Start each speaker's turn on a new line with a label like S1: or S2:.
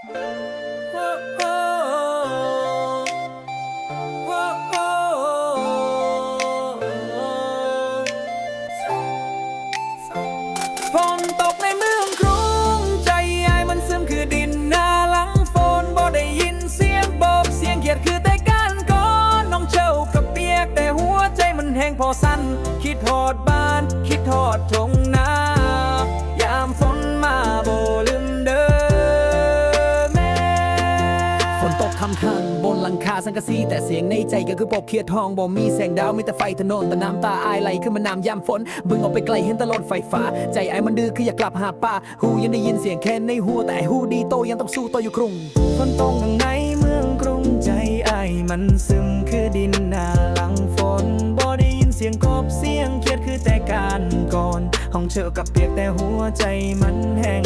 S1: ฝนตกในเมืองกรุง ใจไอ้ายมันซึมคือดินหน้าหลังฝนบ่ได้ยินเสียงโบกเสียงเขียดคือแต่การก่อนน้องเจ้ากับเปียกแต่หัวใจมันแห้งพอสั้น คิดทอดบ้าน คิดทอดทงนา
S2: คำคังบนหลังคาสังกะสีแต่เสียงในใจก็คือปกเขียดทองบ่มีแสงดาวมีแต่ไฟถนนแต่น้ำตาอายไหลขึ้นมานำยามฝนบึงออกไปไกลเห็นตลอดไฟฟ้า ใจไอ้ายมันดื้อคืออยากกลับหาป้าหูยังได้ยินเสียงแค่ในหัวแต่หูดีโตยังต้องสู้ต่ออยู่กรุง
S1: ฝนตกในเมืองกรุงใจไอ้ายมันซึมคือดินหน้าหลังฝนบ่ได้ยินเสียงกบเสียงเครียดคือแต่การก่อนห้องเชอกับเปียกแต่หัวใจมันแห้ง